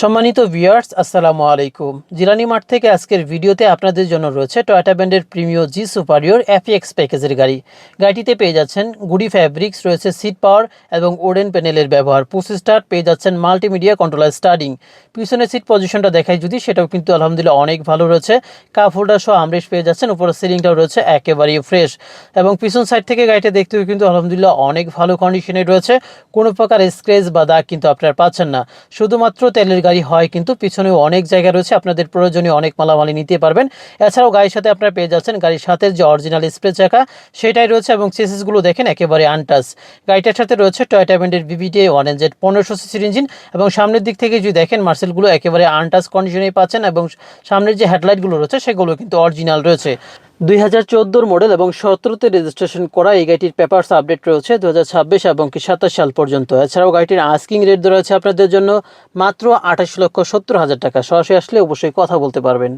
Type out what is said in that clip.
সম্মানিত ভিউয়ার্স আসসালামু আলাইকুম। জিলানি মাঠ থেকে আজকের ভিডিওতে আপনাদের জন্য রয়েছে টয়োটা ব্যান্ডের প্রিমিয় জি সুপারিয়র এফএক্স প্যাকেজের গাড়ি। গাড়িটিতে পেয়ে যাচ্ছেন গুডি ফ্যাব্রিক্স রয়েছে সিট পাওয়ার এবং ওডেন প্যানেলের ব্যবহার। পুশ স্টার্ট, পেয়ে যাচ্ছেন মাল্টিমিডিয়া কন্ট্রোলার স্টার্টিং পিছনের সিট পজিশনটা দেখাই যদি, সেটাও কিন্তু আলহামদুলিল্লাহ অনেক ভালো রয়েছে। কাপ হোল্ডার সহ আমরেশ পেয়ে যাচ্ছেন, উপরের সিলিংটাও রয়েছে একেবারেই ফ্রেশ এবং পিছন সাইড থেকে গাড়িটা দেখতেও কিন্তু আলহামদুলিল্লাহ অনেক ভালো কন্ডিশনে রয়েছে। কোনো প্রকার স্ক্রেচ বা দাগ কিন্তু আপনারা পাচ্ছেন না। শুধুমাত্র তেলের গাড়ি হয়, কিন্তু পিছনেও অনেক জায়গা রয়েছে। আপনাদের প্রয়োজনীয় অনেক মালামালি নিতে পারবেন। এছাড়াও গাড়ির সাথে আপনারা পেয়ে যাচ্ছেন গাড়ির সাথে যে অরিজিনাল স্প্রে চাকা, সেটাই রয়েছে এবং সিসিসগুলো দেখেন একেবারে আনটাচ গাড়িটার সাথে রয়েছে টয়টা ব্যান্ডের বিবিটি ওয়ান এন পনেরোশো সিসির ইঞ্জিন এবং সামনের দিক থেকে যদি দেখেন মার্সেলগুলো একেবারে আনটাচ কন্ডিশনেই পাচ্ছেন এবং সামনের যে হেডলাইটগুলো রয়েছে, সেগুলো কিন্তু অরিজিনাল রয়েছে। দুই হাজার মডেল এবং সতেরোতে রেজিস্ট্রেশন করা এই গাড়িটির পেপার্স আপডেট রয়েছে দু হাজার ছাব্বিশ এবং কি সাতাশ সাল পর্যন্ত। এছাড়াও গাড়িটির আস্কিং রেট রয়েছে আপনাদের জন্য মাত্র আঠাশ লক্ষ সত্তর হাজার টাকা। সরাসরি আসলে অবশ্যই কথা বলতে পারবেন।